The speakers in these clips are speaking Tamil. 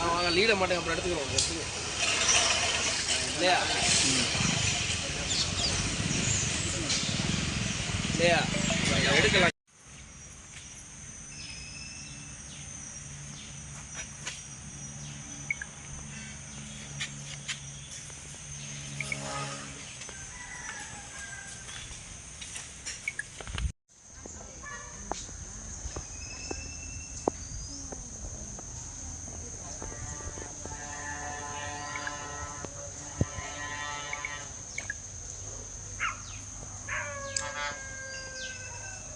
வாங்க லீட மாட்டேங்க அப்புறம் எடுத்துக்கிறோம் இல்லையா? இல்லையா? எடுக்கலாம்.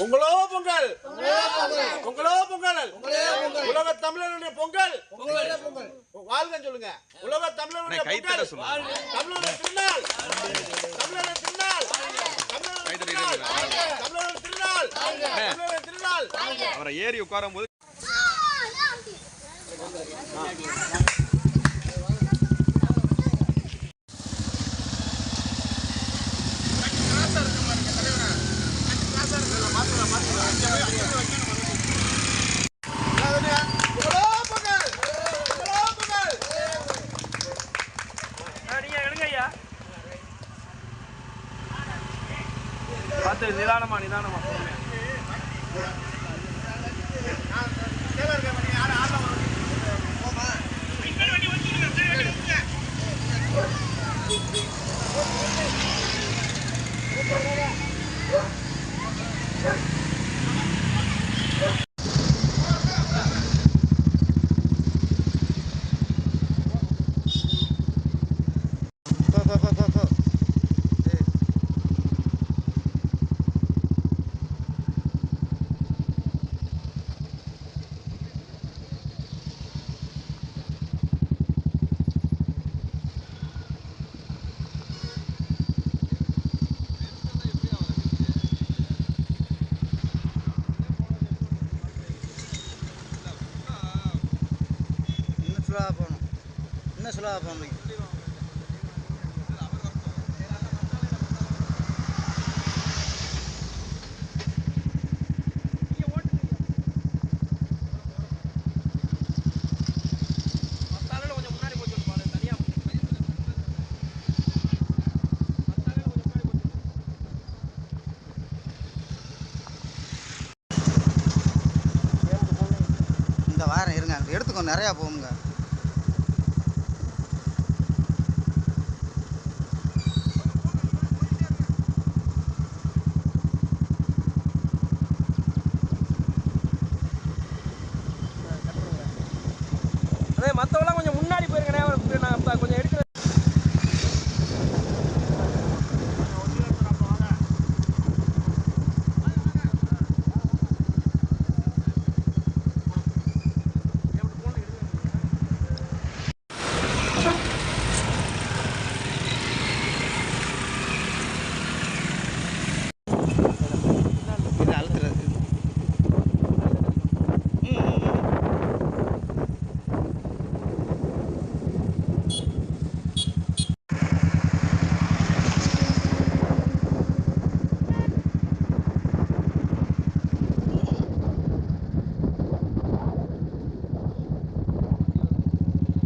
பொங்கலோ பொங்கல். பொங்கலோ பொங்கல். உலக தமிழருடைய பொங்கல் வாழ்க சொல்லுங்க. உலக தமிழருடைய பொங்கல். தமிழருடைய திருநாள். தமிழருடைய திருநாள். தமிழருடைய திருநாள். தமிழருடைய திருநாள். தமிழருடைய திருநாள். அவரை ஏறி உட்காரும் போது பொங்கலோ பொங்கல் பொங்கலோ பொங்கல் நீங்க எடுங்க ஐயா பார்த்து நிதானமா நிதானமா. ஸ்லோவாக போகணும். இன்னும் ஸ்லோவாக போகணும் கொஞ்சம் முன்னாடி இந்த வாரம் இருங்க எடுத்துக்கோ நிறையா போகுங்க. அதே மற்றவெல்லாம் கொஞ்சம் முன்னாடி போயிருக்கேன் நான் கொஞ்சம் எடுத்து